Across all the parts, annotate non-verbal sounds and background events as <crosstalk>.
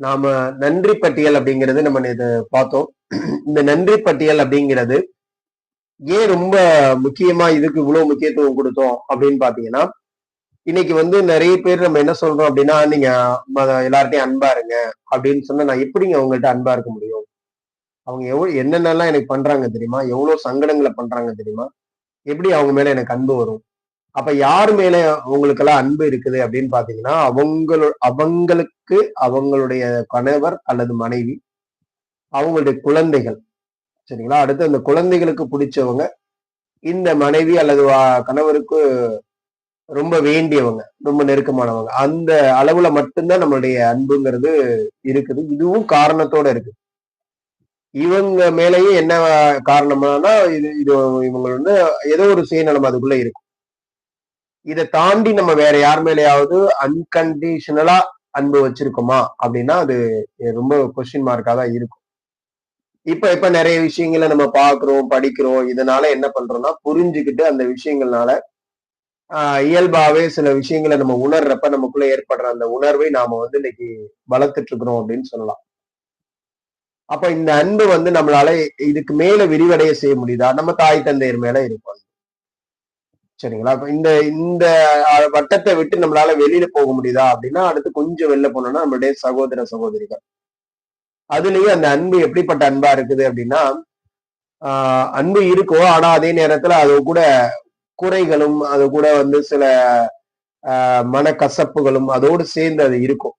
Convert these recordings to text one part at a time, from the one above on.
நாம நன்றி பட்டியல் அப்படிங்கிறது நம்ம இது பார்த்தோம். இந்த நன்றி பட்டியல் அப்படிங்கிறது ஏன் ரொம்ப முக்கியமா இதுக்கு இவ்வளவு முக்கியத்துவம் கொடுத்தோம் அப்படின்னு பாத்தீங்கன்னா இன்னைக்கு வந்து நிறைய பேர் நம்ம என்ன சொல்றோம் அப்படின்னா நீங்க எல்லார்ட்டையும் அன்பா இருங்க அப்படின்னு சொன்னா நான் எப்படிங்க அவங்கள்ட்ட அன்பா இருக்க முடியும்? அவங்க எவ்வளவு என்னென்னலாம் எனக்கு பண்றாங்க தெரியுமா? எவ்வளவு சங்கடங்களை பண்றாங்க தெரியுமா? எப்படி அவங்க மேல எனக்கு அன்பு வரும்? அப்ப யார் மேல அவங்களுக்கெல்லாம் அன்பு இருக்குது அப்படின்னு பாத்தீங்கன்னா அவங்களோ அவங்களுக்கு அவங்களுடைய கணவர் அல்லது மனைவி அவங்களுடைய குழந்தைகள். சரிங்களா? அடுத்து அந்த குழந்தைகளுக்கு பிடிச்சவங்க இந்த மனைவி அல்லது வா- கணவருக்கு ரொம்ப வேண்டியவங்க ரொம்ப நெருக்கமானவங்க. அந்த அளவுல மட்டும்தான் நம்மளுடைய அன்புங்கிறது இருக்குது. இதுவும் காரணத்தோட இருக்கு. இவங்க மேலேயும் என்ன காரணம்னா இது இது இவங்க வந்து ஏதோ ஒரு சுயநலம் அதுக்குள்ள இருக்கும். இதை தாண்டி நம்ம வேற யார் மேலேயாவது அன்கண்டிஷனலா அன்பு வச்சிருக்கோமா? அப்படின்னா அது ரொம்ப கொஸ்டின் மார்க்கா தான் இருக்கும். இப்ப இப்ப நிறைய விஷயங்களை நம்ம பாக்குறோம் படிக்கிறோம். இதனால என்ன பண்றோம்னா புரிஞ்சுக்கிட்டு அந்த விஷயங்கள்னால ஆஹ் இயல்பாவே சில விஷயங்களை நம்ம உணர்றப்ப நமக்குள்ள ஏற்படுற அந்த உணர்வை நாம வந்து இன்னைக்கு வளர்த்துட்டு இருக்கிறோம் அப்படின்னு சொல்லலாம். அப்ப இந்த அன்பு வந்து நம்மளால இதுக்கு மேல விரிவடைய செய்ய முடியுதா? நம்ம தாய் தந்தையர் மேல இருக்கும். சரிங்களா? அப்ப இந்த இந்த வட்டத்தை விட்டு நம்மளால வெளியில போக முடியுதா அப்படின்னா அடுத்து கொஞ்சம் வெளில போனோம்னா நம்மளுடைய சகோதர சகோதரிகள். அதுலயும் அந்த அன்பு எப்படிப்பட்ட அன்பா இருக்குது அப்படின்னா ஆஹ் அன்பு இருக்கும் ஆனா அதே நேரத்துல அது கூட குறைகளும் அது கூட வந்து சில ஆஹ் மனக்கசப்புகளும் அதோடு சேர்ந்து அது இருக்கும்.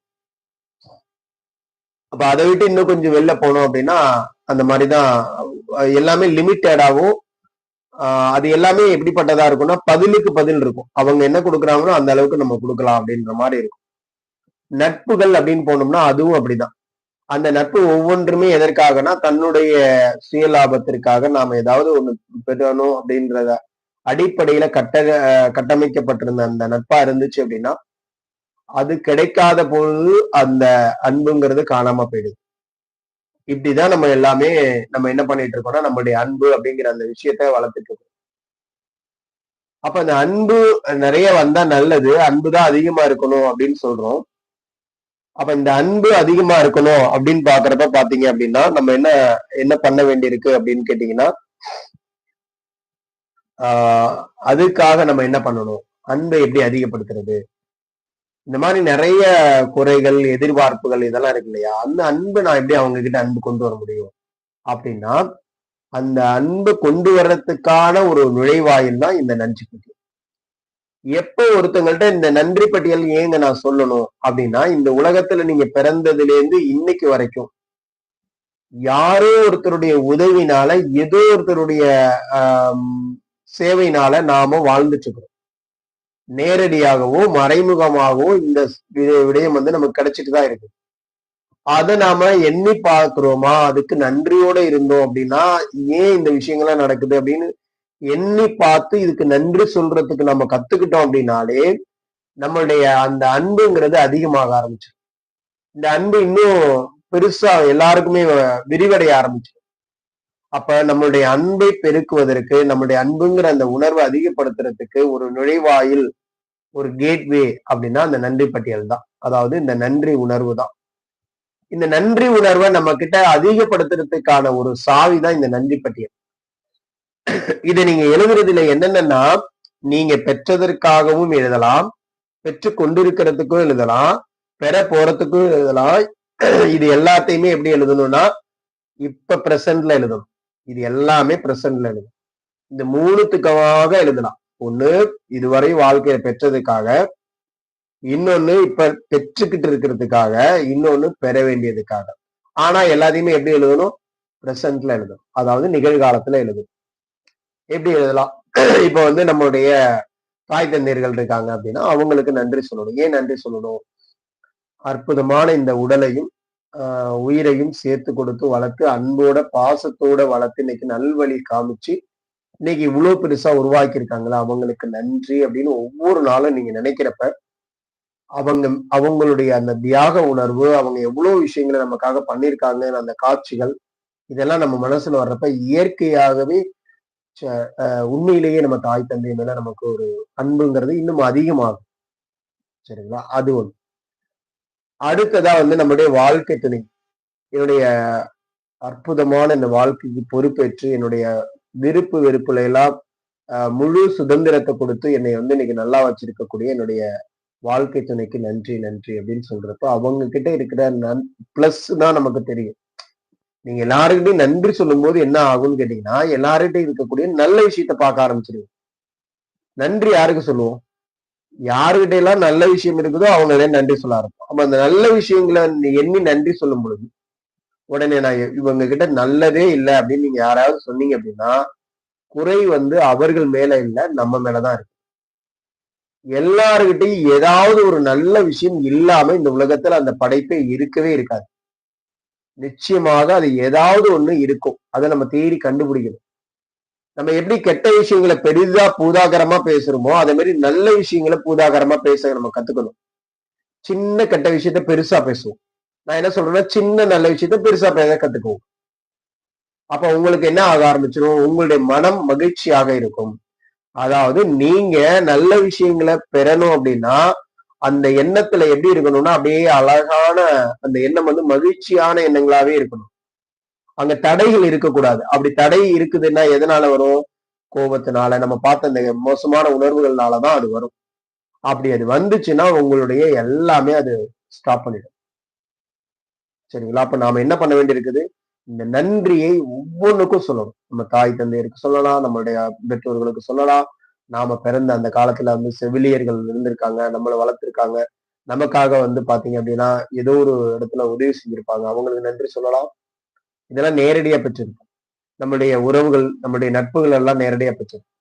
அப்ப அதை விட்டு இன்னும் கொஞ்சம் வெளில போனோம் அப்படின்னா அந்த மாதிரிதான் எல்லாமே லிமிட்டடாகவும் அது எல்லாமே எப்படிப்பட்டதா இருக்கும்னா பதிலுக்கு பதில் இருக்கும். அவங்க என்ன கொடுக்குறாங்களோ அந்த அளவுக்கு நம்ம கொடுக்கலாம் அப்படின்ற மாதிரி இருக்கும். நட்புகள் அப்படின்னு போனோம்னா அதுவும் அப்படிதான். அந்த நட்பு ஒவ்வொன்றுமே எதற்காகனா தன்னுடைய சுயலாபத்திற்காக நாம ஏதாவது ஒண்ணு பெறணும் அப்படின்றத அடிப்படையில கட்ட கட்டமைக்கப்பட்டிருந்த அந்த நட்பா இருந்துச்சு அப்படின்னா அது கிடைக்காத பொழுது அந்த அன்புங்கிறது காணாம போயிடுது. இப்படிதான் நம்ம எல்லாமே நம்ம என்ன பண்ணிட்டு இருக்கோம்னா நம்மளுடைய அன்பு அப்படிங்கிற அந்த விஷயத்த வளர்த்துட்டு இருக்கோம். அப்ப அந்த அன்பு நிறைய வந்தா நல்லது அன்பு தான் அதிகமா இருக்கணும் அப்படின்னு சொல்றோம். அப்ப இந்த அன்பு அதிகமா இருக்கணும் அப்படின்னு பாக்குறப்ப பாத்தீங்க அப்படின்னா நம்ம என்ன என்ன பண்ண வேண்டியிருக்கு அப்படின்னு கேட்டீங்கன்னா ஆஹ் அதுக்காக நம்ம என்ன பண்ணணும்? அன்பை எப்படி அதிகப்படுத்துறது? இந்த மாதிரி நிறைய குறைகள் எதிர்பார்ப்புகள் இதெல்லாம் இருக்கு இல்லையா? அந்த அன்பு நான் எப்படி அவங்க கிட்ட அன்பு கொண்டு வர முடியும்? அப்படின்னா அந்த அன்பு கொண்டு வர்றதுக்கான ஒரு நுழைவாயில் தான் இந்த நன்றி பட்டியல் எப்போ ஒருத்தங்கள்ட்ட இந்த நன்றி பட்டியல் ஏங்க நான் சொல்லணும்? அப்படின்னா இந்த உலகத்துல நீங்க பிறந்ததுல இருந்து இன்னைக்கு வரைக்கும் யாரோ ஒருத்தருடைய உதவினால ஏதோ ஒருத்தருடைய சேவையினால நாம வாழ்ந்துட்டு இருக்கிறோம். நேரடியாகவோ மறைமுகமாகவோ இந்த விடயம் வந்து நமக்கு கிடைச்சிட்டு தான் இருக்கு. அதை நாம எண்ணி பார்க்கிறோமா? அதுக்கு நன்றியோட இருந்தோம் அப்படின்னா ஏன் இந்த விஷயங்கள்லாம் நடக்குது அப்படின்னு எண்ணி பார்த்து இதுக்கு நன்றி சொல்றதுக்கு நம்ம கத்துக்கிட்டோம் அப்படின்னாலே நம்மளுடைய அந்த அன்புங்கிறது அதிகமாக ஆரம்பிச்சு இந்த அன்பு இன்னும் பெருசா எல்லாருக்குமே விரிவடைய ஆரம்பிச்சு அப்ப நம்மளுடைய அன்பை பெருக்குவதற்கு நம்மளுடைய அன்புங்கிற அந்த உணர்வை அதிகப்படுத்துறதுக்கு ஒரு நுழைவாயில் ஒரு கேட்வே அப்படின்னா அந்த நன்றி பட்டியல் தான். அதாவது இந்த நன்றி உணர்வு தான். இந்த நன்றி உணர்வை நம்ம கிட்ட அதிகப்படுத்துறதுக்கான ஒரு சாவி தான் இந்த நன்றி பட்டியல். இதை நீங்க எழுதுறதுல என்னென்னன்னா நீங்க பெற்றதற்காகவும் எழுதலாம் பெற்று கொண்டிருக்கிறதுக்கும் எழுதலாம் பெற போறதுக்கும் எழுதலாம். இது எல்லாத்தையுமே எப்படி எழுதணும்னா இப்ப பிரசன்ட்ல எழுதணும். இது எல்லாமே பிரசன்ட்ல எழுது இந்த மூணுத்துக்காக எழுதலாம். ஒண்ணு இதுவரை வாழ்க்கையை பெற்றதுக்காக. இன்னொன்னு இப்ப பெற்றுக்கிட்டு இருக்கிறதுக்காக. இன்னொன்னு பெற வேண்டியதுக்காக. ஆனா எல்லாத்தையுமே எப்படி எழுதணும்? பிரசன்ட்ல எழுதணும். அதாவது நிகழ்காலத்துல எழுதும் எப்படி எழுதலாம்? <clears throat> இப்ப வந்து நம்மளுடைய தாய் தந்தையர்கள் இருக்காங்க அப்படின்னா அவங்களுக்கு நன்றி சொல்லணும். ஏன் நன்றி சொல்லணும்? அற்புதமான இந்த உடலையும் உயிரையும் சேர்த்து கொடுத்து வளர்த்து அன்போட பாசத்தோட வளர்த்து இன்னைக்கு நல்வழி காமிச்சு இன்னைக்கு இவ்வளவு பெருசா உருவாக்கி இருக்காங்களா அவங்களுக்கு நன்றி அப்படின்னு ஒவ்வொரு நாளும் நீங்க நினைக்கிறப்ப அவங்க அவங்களுடைய அந்த தியாக உணர்வு அவங்க எவ்வளவு விஷயங்களை நமக்காக பண்ணியிருக்காங்க அந்த காட்சிகள் இதெல்லாம் நம்ம மனசுல வர்றப்ப இயற்கையாகவே ச- உண்மையிலேயே நம்ம தாய் தந்தை மேல நமக்கு ஒரு அன்புங்கிறது இன்னும் அதிகமாகும். சரிங்களா? அது ஒன்று அடுத்ததா வந்து நம்முடைய வாழ்க்கை துணை என்னுடைய அற்புதமான இந்த வாழ்க்கைக்கு பொறுப்பேற்று என்னுடைய விருப்பு வெறுப்புல எல்லாம் முழு சுதந்திரத்தை கொடுத்து என்னை வந்து இன்னைக்கு நல்லா வச்சிருக்கக்கூடிய என்னுடைய வாழ்க்கை துணைக்கு நன்றி நன்றி அப்படின்னு சொல்றப்போ அவங்க கிட்ட இருக்கிற நன் பிளஸ் தான் நமக்கு தெரியும். நீங்க எல்லாருக்கிட்டையும் நன்றி சொல்லும் போது என்ன ஆகும்னு கேட்டீங்கன்னா எல்லாருக்கிட்டையும் இருக்கக்கூடிய நல்ல விஷயத்த பார்க்க ஆரம்பிச்சிருவீங்க. நன்றி யாருக்கு சொல்லுவோம்? யாருகிட்ட எல்லாம் நல்ல விஷயம் இருக்குதோ அவங்களே நன்றி சொல்ல ஆரம்பிப்போம் அப்ப அந்த நல்ல விஷயங்களை நீ எண்ணி நன்றி சொல்லும் பொழுது உடனே நான் இவங்க கிட்ட நல்லதே இல்லை அப்படின்னு நீங்க யாராவது சொன்னீங்க அப்படின்னா குறை வந்து அவர்கள் மேல இல்ல நம்ம மேலதான் இருக்கு. எல்லாருக்கிட்டையும் ஏதாவது ஒரு நல்ல விஷயம் இல்லாம இந்த உலகத்துல அந்த படைப்பே இருக்கவே இருக்காது. நிச்சயமாக அது ஏதாவது ஒண்ணு இருக்கும். அதை நம்ம தேடி கண்டுபிடிக்கணும். நம்ம எப்படி கெட்ட விஷயங்களை பெரிதா பூதாகரமா பேசுறோமோ அதே மாதிரி நல்ல விஷயங்களை பூதாகரமா பேச நம்ம கத்துக்கணும். சின்ன கெட்ட விஷயத்த பெருசா பேசுவோம். நான் என்ன சொல்றேன்னா சின்ன நல்ல விஷயத்த பெருசா பேச கத்துக்குவோம். அப்ப உங்களுக்கு என்ன ஆக ஆரம்பிச்சிடும் உங்களுடைய மனம் மகிழ்ச்சியாக இருக்கும். அதாவது நீங்க நல்ல விஷயங்களை பெறணும் அப்படின்னா அந்த எண்ணத்துல எப்படி இருக்கணும்னா அப்படியே அழகான அந்த எண்ணம் வந்து மகிழ்ச்சியான எண்ணங்களாவே இருக்கணும். அங்க தடைகள் இருக்கக்கூடாது. அப்படி தடை இருக்குதுன்னா எதனால வரும்? கோபத்தினால. நம்ம பார்த்த அந்த மோசமான உணர்வுகள்னாலதான் அது வரும். அப்படி அது வந்துச்சுன்னா உங்களுடைய எல்லாமே அது ஸ்டாப் பண்ணிடும். சரிங்களா? அப்ப நாம என்ன பண்ண வேண்டியிருக்குது? இந்த நன்றியை ஒவ்வொன்றுக்கும் சொல்லணும். நம்ம தாய் தந்தையருக்கு சொல்லலாம் நம்மளுடைய பெற்றோர்களுக்கு சொல்லலாம். நாம பிறந்த அந்த காலத்துல வந்து செவிலியர்கள் இருந்திருக்காங்க நம்மளை வளர்த்திருக்காங்க. நமக்காக வந்து பாத்தீங்க அப்படின்னா ஏதோ ஒரு இடத்துல உதவி செஞ்சிருப்பாங்க. அவங்களுக்கு நன்றி சொல்லலாம். இதெல்லாம் நேரடியா பெற்றிருக்கும். நம்மளுடைய உறவுகள் நம்முடைய நட்புகள் எல்லாம் நேரடியா பெற்றிருக்கும்.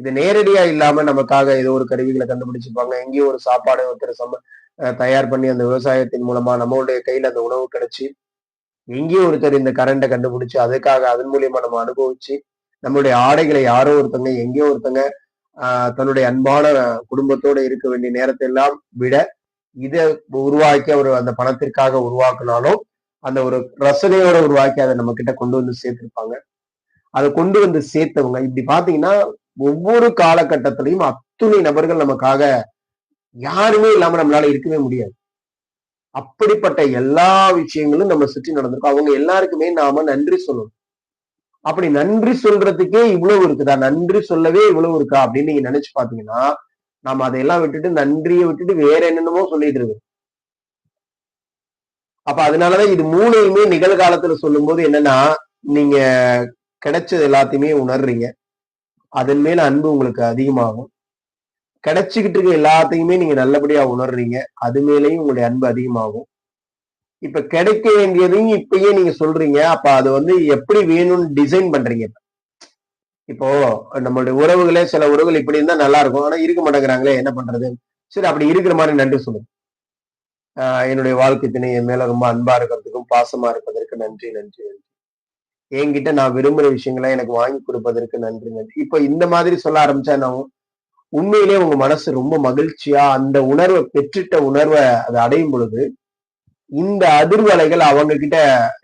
இது நேரடியா இல்லாம நமக்காக ஏதோ ஒரு கருவிகளை கண்டுபிடிச்சிருப்பாங்க. எங்கேயோ ஒரு சாப்பாடு ஒருத்தர் சம தயார் பண்ணி அந்த விவசாயத்தின் மூலமா நம்மளுடைய கையில அந்த உணவு கிடைச்சி எங்கேயோ ஒருத்தர் இந்த கரண்டை கண்டுபிடிச்சு அதுக்காக அதன் மூலியமா நம்ம அனுபவிச்சு நம்மளுடைய ஆடைகளை யாரோ ஒருத்தங்க எங்கேயோ ஒருத்தங்க ஆஹ் தன்னுடைய அன்பான குடும்பத்தோட இருக்க வேண்டிய நேரத்தை எல்லாம் விட இதை உருவாக்கி அவர் அந்த பணத்திற்காக உருவாக்குனாலும் அந்த ஒரு ரசனையோட உருவாக்கி அதை நம்ம கிட்ட கொண்டு வந்து சேர்த்திருப்பாங்க. அதை கொண்டு வந்து சேர்த்தவங்க. இப்படி பாத்தீங்கன்னா ஒவ்வொரு காலகட்டத்திலையும் அத்துணை நபர்கள் நமக்காக யாருமே இல்லாம நம்மளால இருக்கவே முடியாது. அப்படிப்பட்ட எல்லா விஷயங்களும் நம்ம சுற்றி நடந்திருக்கும். அவங்க எல்லாருக்குமே நாம நன்றி சொல்லணும். அப்படி நன்றி சொல்றதுக்கே இவ்வளவு இருக்குதா? நன்றி சொல்லவே இவ்வளவு இருக்கா? அப்படின்னு நீங்க நினைச்சு பாத்தீங்கன்னா நாம அதையெல்லாம் விட்டுட்டு நன்றியை விட்டுட்டு வேற என்னென்னமோ சொல்லிட்டு இருக்கு அப்ப அதனாலதான் இது மூணையுமே நிகழ்காலத்துல சொல்லும் போது என்னன்னா நீங்க கிடைச்சது எல்லாத்தையுமே உணர்றீங்க. அதன் மேல அன்பு உங்களுக்கு அதிகமாகும். கிடைச்சிக்கிட்டு இருக்க எல்லாத்தையுமே நீங்க நல்லபடியா உணர்றீங்க. அது மேலேயும் உங்களுடைய அன்பு அதிகமாகும். இப்ப கிடைக்க வேண்டியதையும் இப்பயே நீங்க சொல்றீங்க. அப்ப அது வந்து எப்படி வேணும்னு டிசைன் பண்றீங்க இப்போ நம்மளுடைய உறவுகளே சில உறவுகள் இப்படி இருந்தா நல்லா இருக்கும். ஆனா இருக்க மாட்டேங்கிறாங்களே என்ன பண்றது? சரி அப்படி இருக்கிற மாதிரி நன்றி சொல்லுங்க. என்னுடைய வாழ்க்கை துணை என் மேல ரொம்ப அன்பா இருக்கிறதுக்கும் பாசமா இருப்பதற்கு நன்றி நன்றி நன்றி. என்கிட்ட நான் விரும்புற விஷயங்களை எனக்கு வாங்கி கொடுப்பதற்கு நன்றி நன்றி. இப்போ இந்த மாதிரி சொல்ல ஆரம்பிச்சா நான் உண்மையிலேயே உங்க மனசு ரொம்ப மகிழ்ச்சியா அந்த உணர்வை பெற்றுட்ட உணர்வை அதை அடையும் பொழுது இந்த அதிர்வலைகள் அவங்க கிட்ட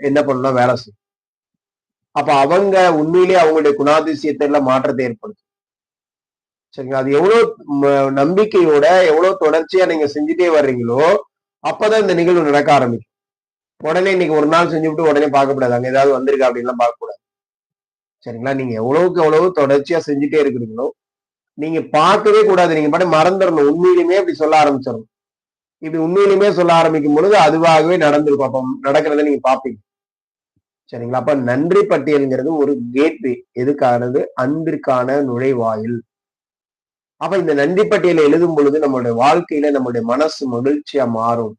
என்ன பண்ணலாம் வேலை செய்யும். அப்ப அவங்க உண்மையிலே அவங்களுடைய குணாதிசயத்தை எல்லாம் மாற்றத்தை ஏற்படுத்தும். சரிங்களா? அது எவ்வளவு நம்பிக்கையோட எவ்வளவு தொடர்ச்சியா நீங்க செஞ்சுட்டே வர்றீங்களோ அப்பதான் இந்த நிகழ்வு நடக்க ஆரம்பிக்கும். உடனே இன்னைக்கு ஒரு நாள் செஞ்சு விட்டு உடனே பார்க்கக்கூடாது அங்க ஏதாவது வந்திருக்கா அப்படின்லாம் பார்க்கக்கூடாது. சரிங்களா? நீங்க எவ்வளவுக்கு எவ்வளவு தொடர்ச்சியா செஞ்சுட்டே இருக்கிறீங்களோ நீங்க பார்க்கவே கூடாது. நீங்க பாட்டு மறந்துடணும். உண்மையிலுமே அப்படி சொல்ல ஆரம்பிச்சிடணும். இப்படி உண்மையிலுமே சொல்ல ஆரம்பிக்கும் பொழுது அதுவாகவே நடந்திருக்கும். அப்ப நடக்கிறத நீங்க பார்ப்பீங்க. சரிங்களா? அப்ப நன்றி பட்டியல்ங்கிறது ஒரு கேட்வே. எதுக்கானது? அன்பிற்கான நுழைவாயில். அப்ப இந்த நன்றி பட்டியலை எழுதும் பொழுது நம்மளுடைய வாழ்க்கையில நம்மளுடைய மனசு மகிழ்ச்சியா மாறும்.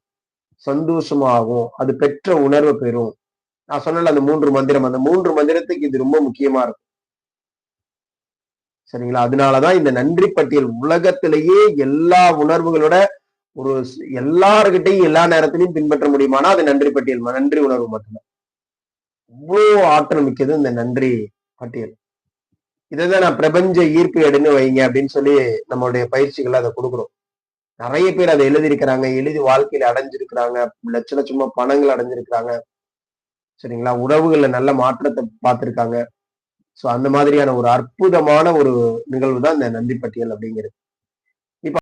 சந்தோஷமாகும். அது பெற்ற உணர்வை பெறும். நான் சொன்னல அந்த மூன்று மந்திரம். அந்த மூன்று மந்திரத்துக்கு இது ரொம்ப முக்கியமா இருக்கும். சரிங்களா? அதனாலதான் இந்த நன்றி பட்டியல் உலகத்திலேயே எல்லா உணர்வுகளோட ஒரு எல்லார்கிட்டையும் எல்லா நேரத்திலையும் பின்பற்ற முடியுமானா அது நன்றி பட்டியல் நன்றி உணர்வு மட்டும்தான். இவ்வளோ ஆற்றல் மிக்கது இந்த நன்றி பட்டியல் இதைதான் நான் பிரபஞ்ச ஈர்ப்பு எடுன்னு வைங்க அப்படின்னு சொல்லி நம்மளுடைய பயிற்சிகள் அதை கொடுக்குறோம். நிறைய பேர் அதை எழுதியிருக்கிறாங்க. எழுதி வாழ்க்கையில அடைஞ்சிருக்கிறாங்க. லட்ச லட்சமா பணங்கள் அடைஞ்சிருக்கிறாங்க. சரிங்களா? உறவுகள்ல நல்ல மாற்றத்தை பார்த்திருக்காங்க. சோ அந்த மாதிரியான ஒரு அற்புதமான ஒரு நிகழ்வு தான் இந்த நந்தி பட்டியல் அப்படிங்கிறது.